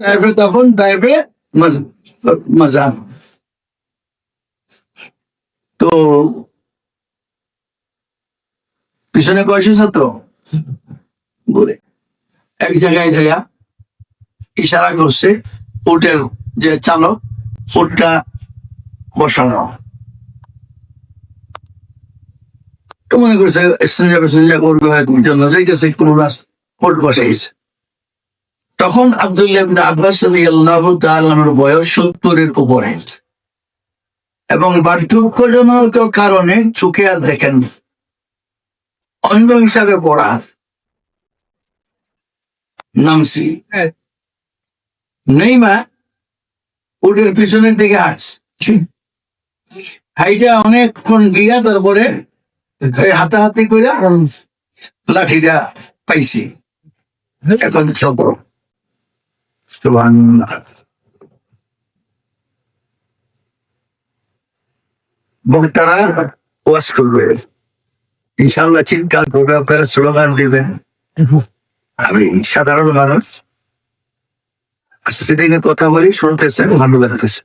তাইফে তখন তাইফে মজা তো পিছনে কয়শো ছাত্র? বলে এক জায়গায় জায়গা ইশারা করছে, উটের যে চালক, উটটা বসানো। তো মনে করছে পেসেঞ্জা করবে হয়তো যাইতেছে, কোনো রাস উট বসাইছে। তখন আব্দুল্লাহ আব্বাস তাআলার বয়স সত্তরের উপরে। এবং বার্ধক্যজনক কারণে চোখে আর দেখেন। অন্ধ হিসাবে পড়া। নামছি। নেই মা উটের পিছনের দিকে হাঁটছে হাইটা অনেকক্ষণ গিয়া তারপরে হাতাহাতি করে লাঠিটা পাইছি। এখন ছোট। সুবহানাল্লাহ। বক্তারা ওয়াজ করবে ইনশাল্লাহ চিন্তার করবে আপনারা স্লোগান দিবেন আমি সাধারণ মানুষ। সেদিকে কথা বলি, শুনতেছেন, ভালো লাগতেছে।